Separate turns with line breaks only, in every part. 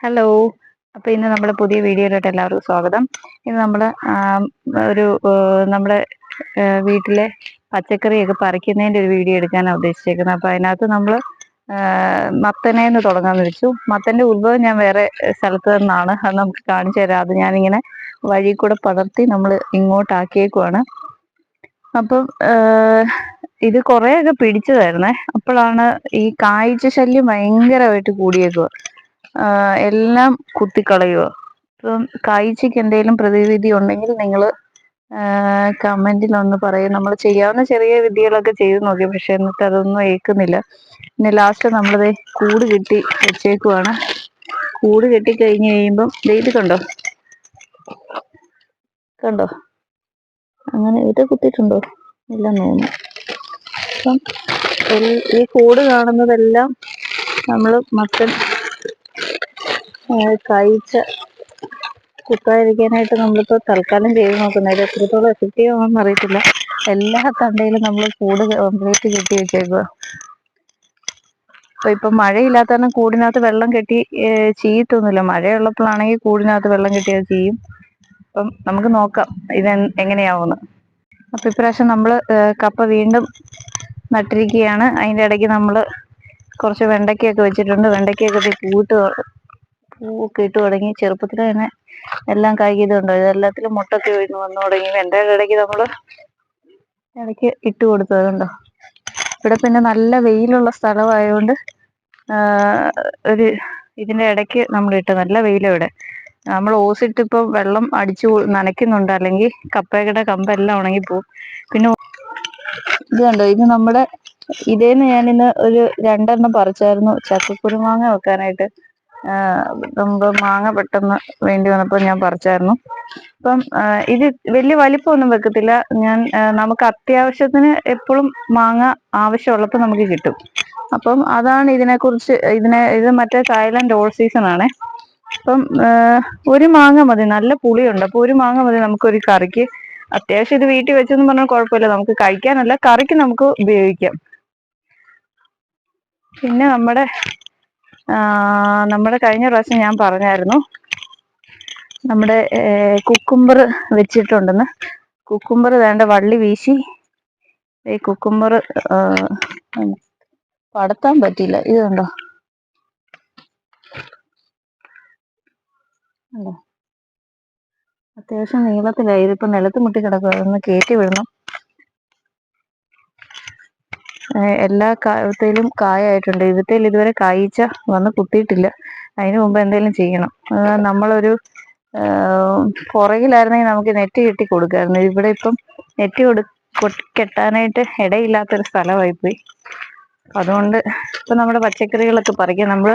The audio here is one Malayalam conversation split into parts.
ഹലോ അപ്പോൾ ഇന്ന് നമ്മൾ പുതിയ വീഡിയോയിലോട്ട് എല്ലാവർക്കും സ്വാഗതം. ഇന്ന് നമ്മൾ ഒരു നമ്മുടെ വീട്ടിലെ പച്ചക്കറിയൊക്കെ പറിക്കുന്നതിന്റെ ഒരു വീഡിയോ എടുക്കാനാണ് ഉദ്ദേശിച്ചേക്കുന്നത്. അപ്പോൾ അതിനകത്ത് നമ്മൾ മത്തനേന്ന് തുടങ്ങാമെന്ന് വെച്ചു. മത്തന്റെ ഉത്ഭവം ഞാൻ വേറെ സ്ഥലത്ത് നിന്നാണ്. അത് നമുക്ക് കാണിച്ചു തരാം. അത് ഞാനിങ്ങനെ വഴി കൂടെ പടർത്തി നമ്മൾ ഇങ്ങോട്ടാക്കിയേക്കുവാണ്. അപ്പം ഇത് കുറേയൊക്കെ പിടിച്ചതായിരുന്നേ. അപ്പോഴാണ് ഈ കായ്ച്ച ശല്യം ഭയങ്കരമായിട്ട് കൂടിയേക്കുക എല്ലാം കുത്തിക്കളയുക. ഇപ്പം കാഴ്ചക്ക് എന്തെങ്കിലും പ്രതിവിധി ഉണ്ടെങ്കിൽ നിങ്ങൾ കമന്റിൽ ഒന്ന് പറയും. നമ്മൾ ചെയ്യാവുന്ന ചെറിയ വിദ്യകളൊക്കെ ചെയ്തു നോക്കി പക്ഷെ എന്നിട്ട് അതൊന്നും ഏൽക്കുന്നില്ല. പിന്നെ ലാസ്റ്റ് നമ്മളത് കൂട് കെട്ടി വെച്ചേക്കുവാണ്. കൂട് കെട്ടി കഴിഞ്ഞ് കഴിയുമ്പം ഇത് കണ്ടോ? കണ്ടോ? അങ്ങനെ ഇത് കുത്തിയിട്ടുണ്ടോ? എല്ലാം തോന്നുന്നു. അപ്പം ഈ കൂട് കാണുന്നതെല്ലാം നമ്മൾ മത്തൻ കഴിച്ച കുത്താതിരിക്കാനായിട്ട് നമ്മളിപ്പോൾ തൽക്കാലം ചെയ്ത് നോക്കുന്നത് എത്രത്തോളം എഫക്റ്റീവ് ആണെന്ന് അറിയത്തില്ല. എല്ലാ തണ്ടയിലും നമ്മൾ കൂട് കംപ്ലീറ്റ് കെട്ടി വെച്ചേക്കുക അപ്പൊ ഇപ്പൊ മഴയില്ലാത്ത കൂടിനകത്ത് വെള്ളം കെട്ടി ചീയത്തൊന്നുമില്ല മഴയുള്ളപ്പോഴാണെങ്കിൽ കൂടിനകത്ത് വെള്ളം കെട്ടിയത് ചെയ്യും അപ്പം നമുക്ക് നോക്കാം ഇത് എങ്ങനെയാവുമെന്ന്. അപ്പൊ ഇപ്രാവശ്യം നമ്മൾ കപ്പ വീണ്ടും നട്ടിരിക്കുകയാണ്. അതിന്റെ ഇടയ്ക്ക് നമ്മൾ കുറച്ച് വെണ്ടയ്ക്കൊക്കെ വെച്ചിട്ടുണ്ട്. വെണ്ടയ്ക്കൊക്കെ പൂട്ട് പൂവൊക്കെ ഇട്ട് തുടങ്ങി ചെറുപ്പത്തിൽ തന്നെ എല്ലാം കായ്ക്കുന്നുണ്ടോ ഇതെല്ലാത്തിലും മുട്ടൊക്കെ വീണ് വന്നു തുടങ്ങി. എന്റെ ഇടയ്ക്ക് നമ്മൾ ഇടയ്ക്ക് ഇട്ട് കൊടുത്തതുണ്ടോ? ഇവിടെ പിന്നെ നല്ല വെയിലുള്ള സ്ഥലമായതുകൊണ്ട് ഒരു ഇതിന്റെ ഇടയ്ക്ക് നമ്മൾ ഇട്ട് നല്ല വെയിലും ഇവിടെ. നമ്മൾ ഓസിട്ട് ഇപ്പൊ വെള്ളം അടിച്ചു നനയ്ക്കുന്നുണ്ട്. അല്ലെങ്കിൽ കപ്പയുടെ കമ്പെല്ലാം ഉണങ്ങിപ്പോവും പിന്നെ ഇത് കണ്ടോ? ഇത് നമ്മുടെ ഇതേന്ന് ഞാനിന്ന് ഒരു രണ്ടെണ്ണം പറിച്ചായിരുന്നു ചക്കക്കുരുമാങ്ങ വെക്കാനായിട്ട്. നമുക്ക് മാങ്ങ പെട്ടെന്ന് വേണ്ടി വന്നപ്പോൾ ഞാൻ പറിച്ചായിരുന്നു. അപ്പം ഇത് വലിയ വലിപ്പമൊന്നും വെക്കത്തില്ല. ഞാൻ നമുക്ക് അത്യാവശ്യത്തിന് എപ്പോഴും മാങ്ങ ആവശ്യമുള്ളപ്പോൾ നമുക്ക് കിട്ടും. അപ്പം അതാണ് ഇതിനെക്കുറിച്ച് ഇതിനെ ഇത് മറ്റേ തായ്ലൻഡ് ഓൾ സീസൺ ആണേ അപ്പം ഒരു മാങ്ങ മതി നല്ല പുളിയുണ്ട്. അപ്പോൾ ഒരു മാങ്ങ മതി നമുക്കൊരു കറിക്ക്. അത്യാവശ്യം ഇത് വീട്ടിൽ വെച്ചെന്ന് പറഞ്ഞാൽ കുഴപ്പമില്ല. നമുക്ക് കഴിക്കാനല്ല കറിക്ക് നമുക്ക് ഉപയോഗിക്കാം. പിന്നെ നമ്മുടെ നമ്മുടെ കഴിഞ്ഞ പ്രാവശ്യം ഞാൻ പറഞ്ഞായിരുന്നു. നമ്മുടെ കുക്കുംബർ വെച്ചിട്ടുണ്ടെന്ന്. കുക്കുംബർ വേണ്ട വള്ളി വീശി. ഈ കുക്കുംബർ പടത്താൻ പറ്റിയില്ല. ഇത് കണ്ടോ? അത്യാവശ്യം നീളത്തിലായി ഇതിപ്പോ നിലത്ത് മുട്ടി കിടക്കുക അതൊന്ന് കയറ്റി വിടണം. എല്ലാ കായത്തിലും കായായിട്ടുണ്ട്. ഇതിൽ ഇതുവരെ കായ്ച്ച വന്ന് കുത്തിയിട്ടില്ല. അതിന് മുമ്പ് എന്തെങ്കിലും ചെയ്യണം. നമ്മളൊരു പുറകിലായിരുന്നെങ്കിൽ നമുക്ക് നെറ്റ് കെട്ടി കൊടുക്കായിരുന്നു. ഇവിടെ ഇപ്പം നെറ്റ് കൊടു കെട്ടാനായിട്ട് ഇടയില്ലാത്തൊരു സ്ഥലമായിപ്പോയി. അതുകൊണ്ട് ഇപ്പൊ നമ്മുടെ പച്ചക്കറികളൊക്കെ പറിക്കാം നമ്മൾ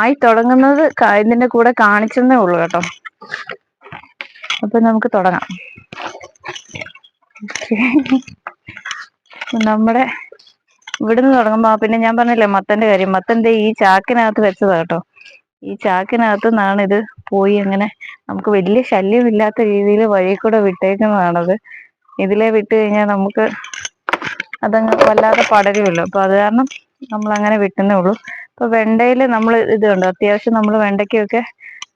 ആയി തുടങ്ങുന്നത് ഇതിന്റെ കൂടെ കാണിച്ചെന്നേ ഉള്ളൂ കേട്ടോ. അപ്പൊ നമുക്ക് തുടങ്ങാം. നമ്മുടെ ഇവിടുന്ന് തുടങ്ങുമ്പോ പിന്നെ ഞാൻ പറഞ്ഞില്ലേ മത്തന്റെ കാര്യം. മത്തന്റെ ഈ ചാക്കിനകത്ത് വെച്ചതാ കേട്ടോ. ഈ ചാക്കിനകത്ത് നിന്നാണ് ഇത് പോയി അങ്ങനെ നമുക്ക് വലിയ ശല്യമില്ലാത്ത രീതിയിൽ വഴി കൂടെ വിട്ടേക്കുന്നതാണത്. ഇതിലെ വിട്ട് കഴിഞ്ഞാൽ നമുക്ക് അതങ്ങ് വല്ലാതെ പടരുമല്ലോ. അപ്പൊ അത് കാരണം നമ്മൾ അങ്ങനെ വിട്ടുന്നേ ഉള്ളൂ. അപ്പൊ വെണ്ടയിൽ നമ്മൾ ഇത് കണ്ടു? അത്യാവശ്യം നമ്മൾ വെണ്ടയ്ക്കൊക്കെ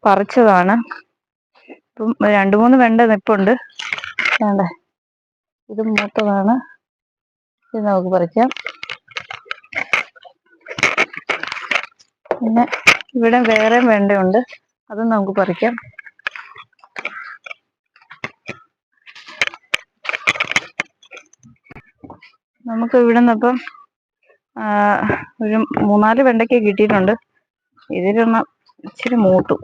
പറിച്ചതാണ്. ഇപ്പം രണ്ടു മൂന്ന് വെണ്ട നിപ്പുണ്ട്. വേണ്ടേ ഇത് മൂത്തതാണ്. ഇത് നമുക്ക് പറിക്കാം. പിന്നെ ഇവിടെ വേറെ വെണ്ടയുണ്ട്. അതും നമുക്ക് പറിക്കാം. നമുക്ക് ഇവിടെ നിന്നിപ്പം ഒരു മൂന്നാൽ വെണ്ടയ്ക്ക് കിട്ടിയിട്ടുണ്ട്. ഇതിലൊന്ന് ഇച്ചിരി മൂട്ടു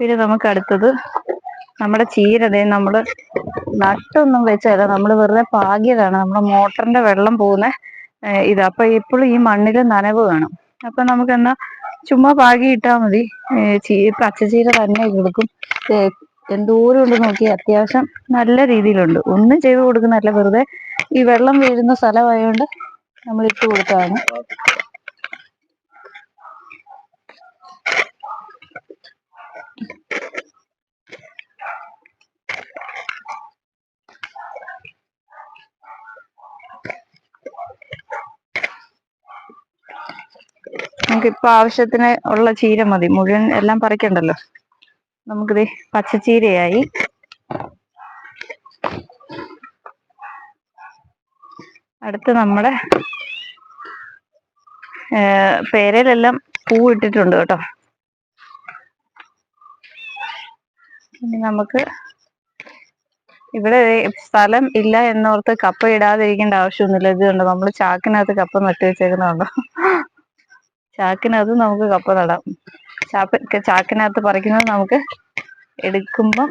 പിന്നെ നമുക്ക് അടുത്തത് നമ്മുടെ ചീരതേ നമ്മൾ നട്ടൊന്നും വെച്ചല്ല നമ്മൾ വെറുതെ പാകിയതാണ്. നമ്മുടെ മോട്ടറിന്റെ വെള്ളം പോകുന്ന ഇത്. അപ്പൊ എപ്പോഴും ഈ മണ്ണിൽ നനവ് വേണം. അപ്പൊ നമുക്ക് എന്നാ ചുമ്മാ പാകി ഇട്ടാ മതി. പച്ചച്ചീര തന്നെ കൊടുക്കും എന്തോരം ഉണ്ട് നോക്കി അത്യാവശ്യം നല്ല രീതിയിലുണ്ട്. ഒന്നും ചെയ്ത് കൊടുക്കുന്നതല്ല വെറുതെ ഈ വെള്ളം വീഴുന്ന സ്ഥലമായതുകൊണ്ട് നമ്മൾ ഇട്ട് കൊടുത്തതാണ്. നമുക്ക് ഇപ്പൊ ആവശ്യത്തിന് ഉള്ള ചീര മതി. മുഴുവൻ എല്ലാം പറിക്കണ്ടല്ലോ? നമുക്കിത് പച്ചച്ചീരയായി. അടുത്ത് നമ്മുടെ പേരയിലെല്ലാം പൂ ഇട്ടിട്ടുണ്ട് കേട്ടോ. ഇനി നമുക്ക് ഇവിടെ സ്ഥലം ഇല്ല എന്നോർത്ത് കപ്പ ഇടാതിരിക്കേണ്ട ആവശ്യമൊന്നുമില്ല. ഇത് കണ്ടോ നമ്മൾ ചാക്കിനകത്ത് കപ്പ നട്ടു വെച്ചേക്കുന്നുണ്ടോ ചാക്കിനകത്ത് നമുക്ക് കപ്പ നടാം. ചാപ്പ ചാക്കിനകത്ത് പറിക്കുന്നത് നമുക്ക് എടുക്കുമ്പം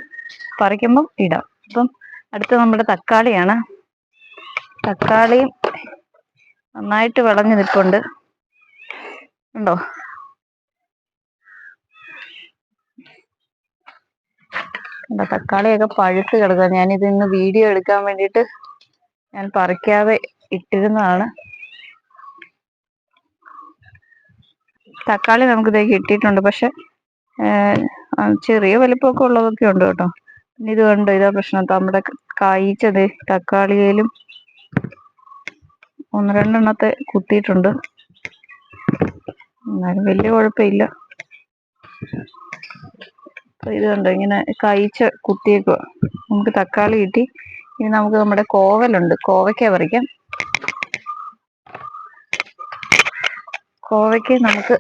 പറിക്കുമ്പം ഇടാം. അപ്പം അടുത്ത നമ്മുടെ തക്കാളിയാണ്. തക്കാളിയും നന്നായിട്ട് വിളഞ്ഞു നിൽപ്പുണ്ട്. ഉണ്ടോ? കണ്ടോ? തക്കാളിയൊക്കെ പഴുത്ത് കിടക്കുക ഞാനിത് ഇന്ന് വീഡിയോ എടുക്കാൻ വേണ്ടിയിട്ട് ഞാൻ പറിക്കാതെ ഇട്ടിരുന്നതാണ്. തക്കാളി നമുക്ക് ഇതേ കിട്ടിയിട്ടുണ്ട്. പക്ഷെ ചെറിയ വലിപ്പമൊക്കെ ഉള്ളതൊക്കെ ഉണ്ട് കേട്ടോ. പിന്നെ ഇത് കണ്ടോ ഇതാ പ്രശ്നം. നമ്മുടെ കായ്ച്ചത് തക്കാളിയിലും ഒന്ന് രണ്ടെണ്ണത്തെ കുത്തിയിട്ടുണ്ട്. എന്നാലും വലിയ കുഴപ്പമില്ല. ഇത് കണ്ടോ ഇങ്ങനെ കായ്ച്ച കുത്തിയേക്കുക നമുക്ക് തക്കാളി കിട്ടി. ഇനി നമുക്ക് നമ്മുടെ കോവലുണ്ട്. കോവയ്ക്ക പറിക്കാം. കോവയ്ക്ക് നമുക്ക്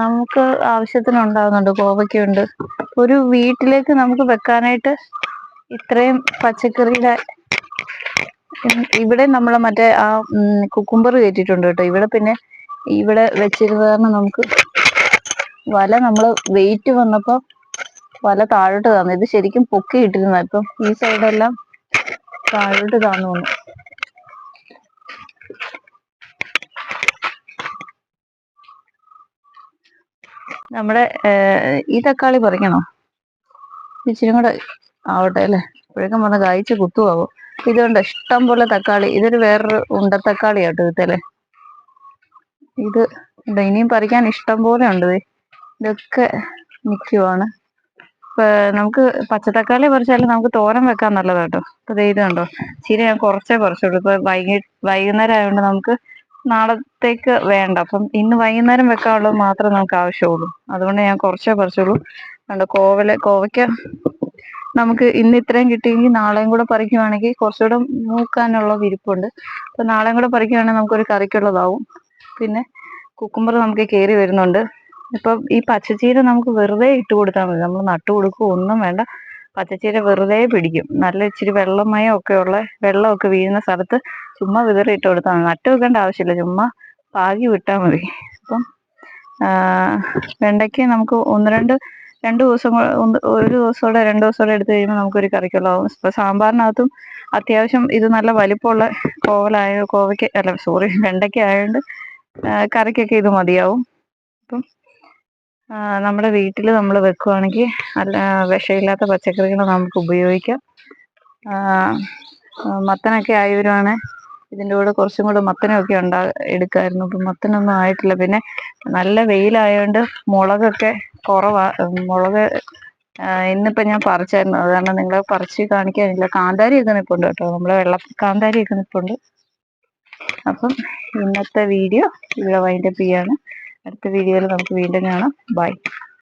നമുക്ക് ആവശ്യത്തിന് ഉണ്ടാകുന്നുണ്ട് കോവയ്ക്കുണ്ട് ഒരു വീട്ടിലേക്ക് നമുക്ക് വെക്കാനായിട്ട് ഇത്രയും പച്ചക്കറിയുടെ ഇവിടെ നമ്മൾ മറ്റേ ആ കുക്കുംബർ കയറ്റിയിട്ടുണ്ട് കേട്ടോ. ഇവിടെ പിന്നെ ഇവിടെ വെച്ചിരുന്ന കാരണം നമുക്ക് വല നമ്മൾ വെയിറ്റ് വന്നപ്പോൾ വല താഴോട്ട് താന്നു. ഇത് ശരിക്കും പൊക്കി ഇട്ടിരുന്ന ഇപ്പം ഈ സൈഡെല്ലാം താഴോട്ട് താന്നു നമ്മുടെ ഈ തക്കാളി പറിക്കണോ? ഇച്ചിരി കൂടെ ആവട്ടെ അല്ലേ? ഇപ്പോഴേക്കും വന്ന് കായ്ച്ച് കുത്തുവാകും ഇതുകൊണ്ട് ഇഷ്ടം പോലെ തക്കാളി. ഇതൊരു വേറൊരു ഉണ്ടത്തക്കാളി ആട്ടോ ഇതല്ലേ ഇത് ഇനിയും പറിക്കാൻ ഇഷ്ടം പോലെ ഉണ്ട് ഇതൊക്കെ നിൽക്കുവാണ് നമുക്ക് പച്ചത്തക്കാളി പറിച്ചാലും നമുക്ക് തോരൻ വെക്കാൻ നല്ലതാട്ടോ. അപ്പൊ ഇത് കണ്ടോ? ചീര ഞാൻ കുറച്ചേ പറിച്ചുള്ളൂ. ഇപ്പൊ വൈകി വൈകുന്നേരം ആയതുകൊണ്ട് നമുക്ക് നാളത്തേക്ക് വേണ്ട. അപ്പം ഇന്ന് വൈകുന്നേരം വെക്കാനുള്ളത് മാത്രമേ നമുക്ക് ആവശ്യമുള്ളൂ. അതുകൊണ്ട് ഞാൻ കുറച്ചേ പറിച്ചുള്ളൂ. കണ്ടോ കോവൽ കോവയ്ക്ക നമുക്ക് ഇന്ന് ഇത്രയും കിട്ടിയെങ്കിൽ നാളെയും കൂടെ പറിക്കുവാണെങ്കിൽ കുറച്ചുകൂടെ മൂക്കാനുള്ള വിരിപ്പുണ്ട്. അപ്പൊ നാളെയും കൂടെ പറിക്കുവാണെങ്കിൽ നമുക്കൊരു കറിക്കുള്ളതാവും. പിന്നെ കുക്കുമ്പർ നമുക്ക് കയറി വരുന്നുണ്ട്. ഇപ്പൊ ഈ പച്ചച്ചീര നമുക്ക് വെറുതെ ഇട്ട് കൊടുത്താൽ മതി. നമ്മൾ നട്ടു കൊടുക്കുക ഒന്നും വേണ്ട. പച്ചച്ചീര വെറുതെ പിടിക്കും. നല്ല ഇച്ചിരി വെള്ളമയം ഒക്കെ ഉള്ള വെള്ളമൊക്കെ വീഴുന്ന സ്ഥലത്ത് ചുമ്മാ വിതറി ഇട്ട് കൊടുത്താൽ മതി നട്ട് വെക്കേണ്ട ആവശ്യമില്ല. ചുമ്മാ പാകി വിട്ടാൽ മതി. അപ്പം വെണ്ടയ്ക്ക് നമുക്ക് ഒന്ന് രണ്ട് രണ്ട് ദിവസം ഒരു ദിവസത്തോടെ രണ്ട് ദിവസത്തോടെ എടുത്തു കഴിയുമ്പോൾ നമുക്കൊരു കറിക്കുള്ളതാവും ഇപ്പൊ സാമ്പാറിനകത്തും അത്യാവശ്യം ഇത് നല്ല വലിപ്പമുള്ള കോവലായ കോവയ്ക്ക് അല്ല സോറി വെണ്ടയ്ക്ക ആയതുകൊണ്ട് കറിക്കൊക്കെ ഇത് മതിയാവും. അപ്പം നമ്മുടെ വീട്ടിൽ നമ്മൾ വെക്കുവാണെങ്കിൽ നല്ല വിഷമില്ലാത്ത പച്ചക്കറികൾ നമുക്ക് ഉപയോഗിക്കാം. മത്തനൊക്കെ ആയി വരുവാണെങ്കിൽ ഇതിന്റെ കൂടെ കുറച്ചും കൂടെ മത്തനൊക്കെ ഉണ്ടാ എടുക്കായിരുന്നു. അപ്പം മത്തനൊന്നും ആയിട്ടില്ല. പിന്നെ നല്ല വെയിലായതുകൊണ്ട് മുളകൊക്കെ കുറവാ. മുളക് ഇന്നിപ്പോൾ ഞാൻ പറിച്ചായിരുന്നു. അത് കാരണം നിങ്ങളെ പറിച്ച് കാണിക്കാനില്ല. കാന്താരിയൊക്കെ നിൽപ്പുണ്ട് കേട്ടോ. നമ്മളെ വെള്ള കാന്താരിയൊക്കെ നിൽപ്പുണ്ട് അപ്പം ഇന്നത്തെ വീഡിയോ ഇവിടെ വൈൻഡപ്പ് ചെയ്യാണ്. അടുത്ത വീഡിയോയിൽ നമുക്ക് വീണ്ടും കാണാം. ബൈ.